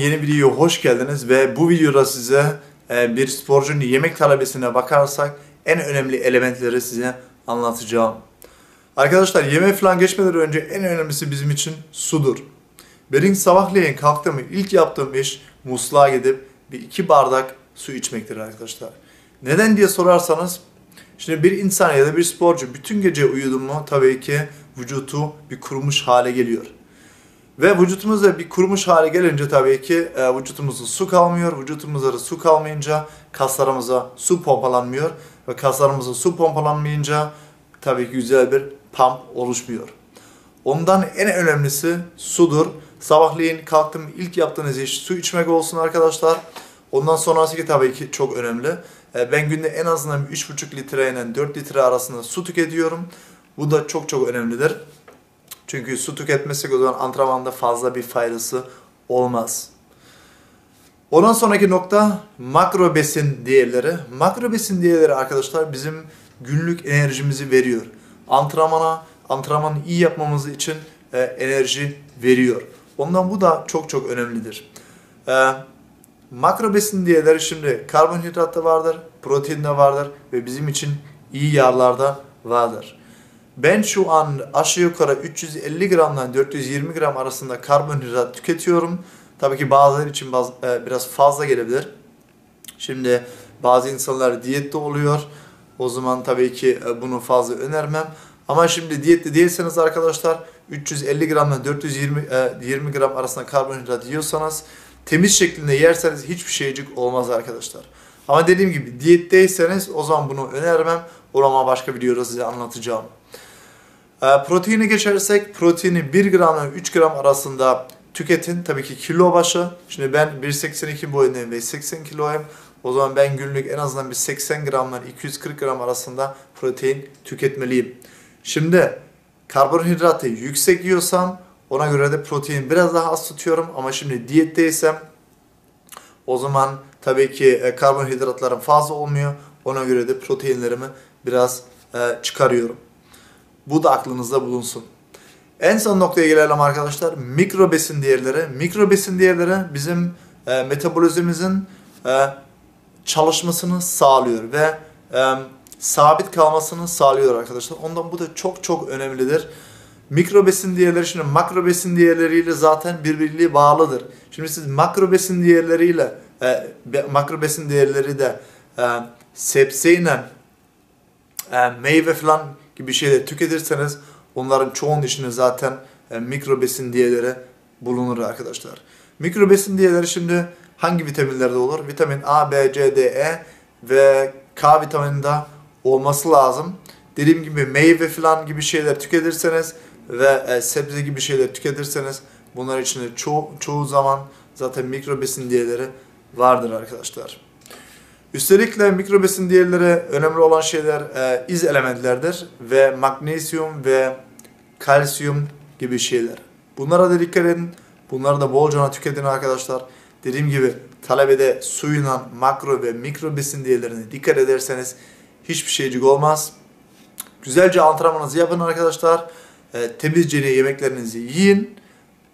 Yeni videoya hoş geldiniz ve bu videoda size e, bir sporcunun yemek talebesine bakarsak en önemli elementleri size anlatacağım. Arkadaşlar yemeğe falan geçmeden önce en önemlisi bizim için sudur. Benim sabahleyin kalktığım ilk yaptığım iş musluğa gidip bir iki bardak su içmektir arkadaşlar. Neden diye sorarsanız şimdi bir insan ya da bir sporcu bütün gece uyudu mu tabii ki vücutu bir kurumuş hale geliyor. Ve vücutumuzda bir kurumuş hale gelince tabii ki e, vücutumuzda su kalmıyor. Vücutumuzda da su kalmayınca kaslarımıza su pompalanmıyor. Ve kaslarımıza su pompalanmayınca tabii ki güzel bir pump oluşmuyor. Ondan en önemlisi sudur. Sabahleyin kalktım ilk yaptığınız iş su içmek olsun arkadaşlar. Ondan sonrası ki tabii ki çok önemli. E, ben günde en azından 3,5 litre ile 4 litre arasında su tüketiyorum. Bu da çok çok önemlidir. Çünkü su tüketmesek o zaman antrenmanda fazla bir faydası olmaz. Ondan sonraki nokta makro besin değerleri. Makro besin değerleri arkadaşlar bizim günlük enerjimizi veriyor. Antrenmana, antrenmanı iyi yapmamız için e, enerji veriyor. Ondan bu da çok çok önemlidir. E, makro besin değerleri şimdi karbonhidratta vardır, proteinde vardır ve bizim için iyi yağlarda vardır. Ben şu an aşağı yukarı 350 gramdan 420 gram arasında karbonhidrat tüketiyorum. Tabii ki bazıları için baz, e, biraz fazla gelebilir. Şimdi bazı insanlar diyette oluyor. O zaman tabii ki e, bunu fazla önermem. Ama şimdi diyette değilseniz arkadaşlar 350 gramdan 420 e, 20 gram arasında karbonhidrat yiyorsanız temiz şeklinde yerseniz hiçbir şeycik olmaz arkadaşlar. Ama dediğim gibi diyetteyseniz o zaman bunu önermem. O zaman başka videoda size anlatacağım. E, proteini geçersek proteini 1 gram ile 3 gram arasında tüketin. Tabii ki kilo başı. Şimdi ben 1.82 boyundayım ve 80 kiloyum. O zaman ben günlük en azından bir 80 gramdan 240 gram arasında protein tüketmeliyim. Şimdi karbonhidratı yüksek yiyorsam ona göre de protein biraz daha az tutuyorum. Ama şimdi diyetteysem o zaman tabii ki e, karbonhidratlarım fazla olmuyor. Ona göre de proteinlerimi biraz e, çıkarıyorum. Bu da aklınızda bulunsun. En son noktaya gelelim arkadaşlar. Mikro besin değerleri. Mikro besin değerleri bizim e, metabolizmimizin e, çalışmasını sağlıyor ve e, sabit kalmasını sağlıyor arkadaşlar. Ondan bu da çok çok önemlidir. Mikro besin değerleri şimdi makro besin değerleriyle zaten birbirliği bağlıdır. Şimdi siz makro besin değerleriyle e, makro besin değerleri de e, sebzeyle e, meyve falan gibi şeyler tüketirseniz onların çoğunun içinde zaten e, mikro diyeleri bulunur arkadaşlar. Mikro besin diyeleri şimdi hangi vitaminlerde olur? Vitamin A, B, C, D, E ve K vitamininde olması lazım. Dediğim gibi meyve falan gibi şeyler tüketirseniz ve e, sebze gibi şeyler tüketirseniz bunlar içinde ço çoğu zaman zaten mikro besin diyeleri vardır arkadaşlar. Üstelik de mikrobesin diğerleri önemli olan şeyler e, iz elementlerdir ve magnezyum ve kalsiyum gibi şeyler. Bunlara da dikkat edin. Bunları da bolca tüketin arkadaşlar. Dediğim gibi talebede suyla makro ve mikro besin değerlerine dikkat ederseniz hiçbir şeycik olmaz. Güzelce antrenmanınızı yapın arkadaşlar. E, temizce yemeklerinizi yiyin.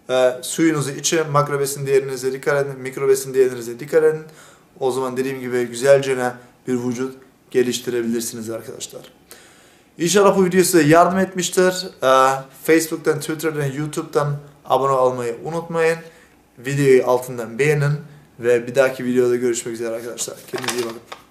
E, suyunuzu için, makro besin değerinize dikkat edin, mikro besin değerinize dikkat edin. O zaman dediğim gibi güzelce bir vücut geliştirebilirsiniz arkadaşlar. İnşallah bu video size yardım etmiştir. Ee, Facebook'tan, Twitter'dan, YouTube'dan abone olmayı unutmayın. Videoyu altından beğenin ve bir dahaki videoda görüşmek üzere arkadaşlar. Kendinize iyi bakın.